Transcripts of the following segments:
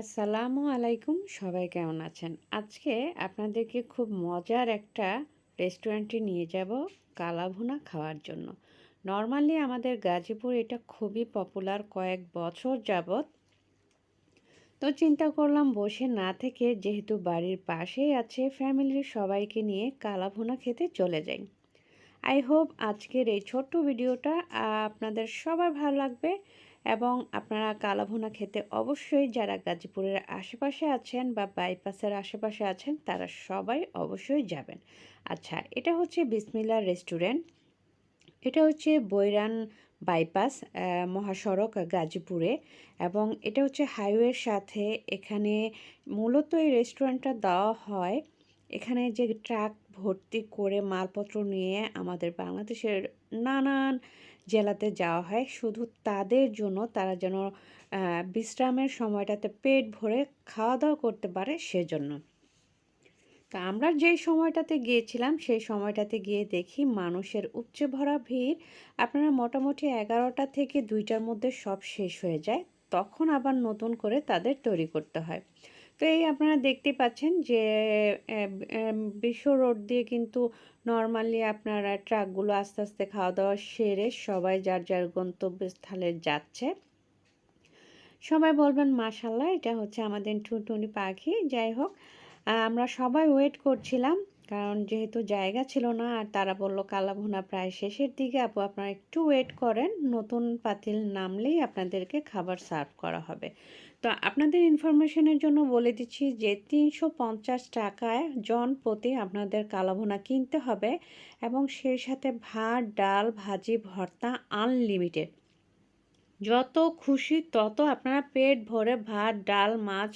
আসসালামু আলাইকুম, সবাই কেমন আছেন? আজকে আপনাদেরকে খুব মজার একটা রেস্টুরেন্টে নিয়ে যাব কালাভুনা খাওয়ার জন্য। নর্মালি আমাদের গাজীপুর এটা খুবই পপুলার কয়েক বছর যাবত তো চিন্তা করলাম বসে না থেকে যেহেতু বাড়ির পাশেই আছে ফ্যামিলির সবাইকে নিয়ে কালাভুনা খেতে চলে যাই। আই হোপ আজকের এই ছোট্ট ভিডিওটা আপনাদের সবার ভালো লাগবে এবং আপনারা কালাভুনা খেতে অবশ্যই যারা গাজীপুরের আশেপাশে আছেন বা বাইপাসের আশেপাশে আছেন, তারা সবাই অবশ্যই যাবেন। আচ্ছা এটা হচ্ছে বিসমিল্লা রেস্টুরেন্ট। এটা হচ্ছে বৈরান বাইপাস মহাসড়ক গাজীপুরে এবং এটা হচ্ছে হাইওয়ের সাথে এখানে মূলত এই রেস্টুরেন্টটা দেওয়া হয় এখানে যে ট্রাক ভর্তি করে মালপত্র নিয়ে আমাদের বাংলাদেশের নানান জেলাতে যাওয়া হয়, শুধু তাদের জন্য, তারা যেন বিশ্রামের সময়টাতে পেট ভরে খাওয়া দাওয়া করতে পারে সেজন্য। তা আমরা যেই সময়টাতে গিয়েছিলাম, সেই সময়টাতে গিয়ে দেখি মানুষের উপচে ভরা ভিড়, আপনারা মোটামুটি এগারোটা থেকে দুইটার মধ্যে সব শেষ হয়ে যায়, তখন আবার নতুন করে তাদের তৈরি করতে হয়। এই আপনারা দেখতে পাচ্ছেন যে বিশ্ব রোড দিয়ে কিন্তু নর্মালি আপনারা ট্রাকগুলো আস্তে আস্তে খাওয়া দাওয়া সেরে সবাই যার যার গন্তব্যস্থলে যাচ্ছে। সবাই বলবেন, মাশাল্লাহ, এটা হচ্ছে আমাদের টুনটুনি পাখি। যাই হোক আমরা সবাই ওয়েট করছিলাম, কারণ যেহেতু জায়গা ছিল না, আর তারা বলল, কালাভুনা প্রায় শেষের দিকে। আপু, আপনারা একটু ওয়েট করেন, নতুন পাতিল নামলেই আপনাদেরকে খাবার সার্ভ করা হবে। তো আপনাদের ইনফরমেশনের জন্য বলে দিচ্ছি যে তিনশো পঞ্চাশ টাকায় জন প্রতি আপনাদের কালাভুনা কিনতে হবে এবং সেই সাথে ভাত, ডাল, ভাজি, ভর্তা আনলিমিটেড যত খুশি তত আপনারা পেট ভরে ভাত, ডাল, মাছ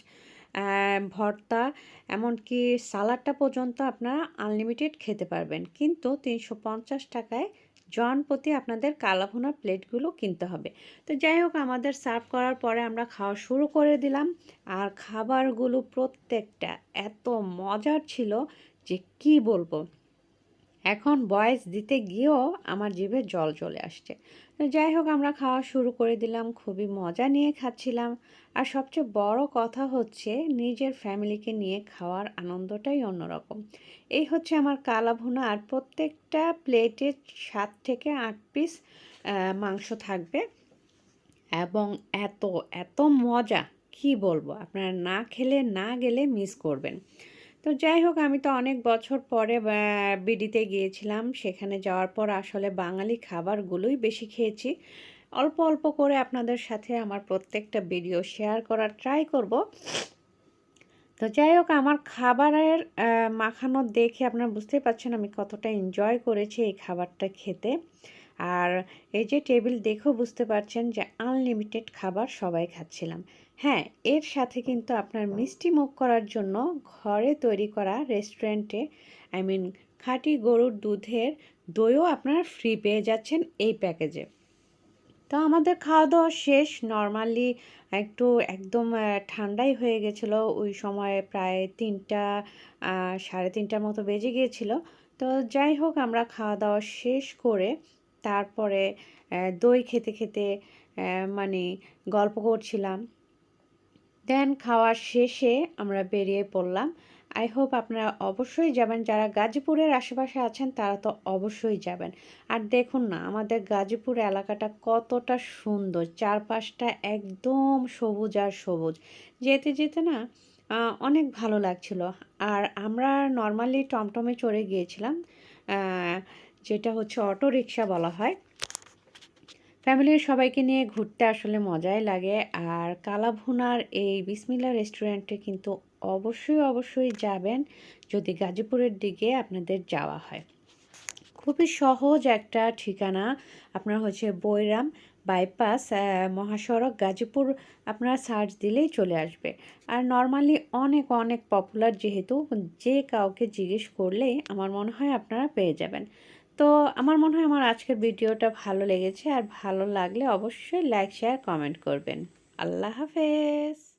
ভর্তা, এমনকি সালাডটা পর্যন্ত আপনারা আনলিমিটেড খেতে পারবেন। কিন্তু তিনশো পঞ্চাশ টাকায় জন প্রতি আপনাদের কালাভুনা প্লেটগুলো কিনতে হবে। তো যাই হোক, আমাদের সার্ভ করার পরে আমরা খাওয়া শুরু করে দিলাম। আর খাবারগুলো প্রত্যেকটা এত মজার ছিল যে কি বলব? এখন বয়স দিতে গিয়েও আমার জিভে জল চলে আসছে। যাই হোক, আমরা খাওয়া শুরু করে দিলাম, খুবই মজা নিয়ে খাচ্ছিলাম। আর সবচেয়ে বড় কথা হচ্ছে, নিজের ফ্যামিলিকে নিয়ে খাওয়ার আনন্দটাই অন্যরকম। এই হচ্ছে আমার কালা ভুনা আর প্রত্যেকটা প্লেটে সাত থেকে আট পিস মাংস থাকবে। এবং এত এত মজা, কি বলব? আপনারা না খেলে, না গেলে মিস করবেন। তো যাই হোক, আমি তো অনেক বছর পরে বিডিতে গিয়েছিলাম। সেখানে যাওয়ার পর আসলে বাঙালি খাবারগুলোই বেশি খেয়েছি। অল্প অল্প করে আপনাদের সাথে আমার প্রত্যেকটা ভিডিও শেয়ার করার ট্রাই করব। তো যাই হোক, আমার খাবারের মাখানো দেখে আপনারা বুঝতেই পারছেন আমি কতটা এনজয় করেছি এই খাবারটা খেতে। আর এই যে টেবিল দেখেও বুঝতে পারছেন যে আনলিমিটেড খাবার সবাই খাচ্ছিলাম। হ্যাঁ এর সাথে কিন্তু আপনার মিষ্টি মুখ করার জন্য ঘরে তৈরি করা রেস্টুরেন্টে, আই মিন খাঁটি গরুর দুধের দইও আপনারা ফ্রি পেয়ে যাচ্ছেন এই প্যাকেজে তো আমাদের খাওয়া দাওয়া শেষ নর্মালি একটু একদম ঠান্ডাই হয়ে গেছিল, ওই সময় প্রায় তিনটা সাড়ে তিনটার মতো বেজে গিয়েছিল। তো যাই হোক, আমরা খাওয়া দাওয়া শেষ করে তারপরে দই খেতে খেতে মানে গল্প করছিলাম। দেন খাওয়ার শেষে আমরা বেরিয়ে পড়লাম। আই হোপ আপনারা অবশ্যই যাবেন। যারা গাজীপুরের আশেপাশে আছেন, তারা তো অবশ্যই যাবেন। আর দেখুন না, আমাদের গাজীপুর এলাকাটা কতটা সুন্দর। চারপাশটা একদম সবুজ আর সবুজ। যেতে যেতে না অনেক ভালো লাগছিল। আর আমরা নর্মালি টমটমে চড়ে গিয়েছিলাম যেটা হচ্ছে অটো রিক্সা বলা হয়। ফ্যামিলির সবাইকে নিয়ে ঘুরতে আসলে মজাই লাগে। আর কালাভুনার এই বিসমিল্লা রেস্টুরেন্টে কিন্তু অবশ্যই অবশ্যই যাবেন যদি গাজীপুরের দিকে আপনাদের যাওয়া হয়। খুবই সহজ একটা ঠিকানা। আপনার হচ্ছে বৈরাম বাইপাস মহাসড়ক। গাজীপুর আপনারা সার্চ দিলেই চলে আসবে। আর নর্মালি অনেক অনেক পপুলার যেহেতু, যে কাউকে জিজ্ঞেস করলেই আমার মনে হয় আপনারা পেয়ে যাবেন। তো আমার মনে হয় আমার আজকের ভিডিওটা ভালো লেগেছে। আর ভালো লাগলে অবশ্যই লাইক শেয়ার কমেন্ট করবেন। আল্লাহ হাফেজ।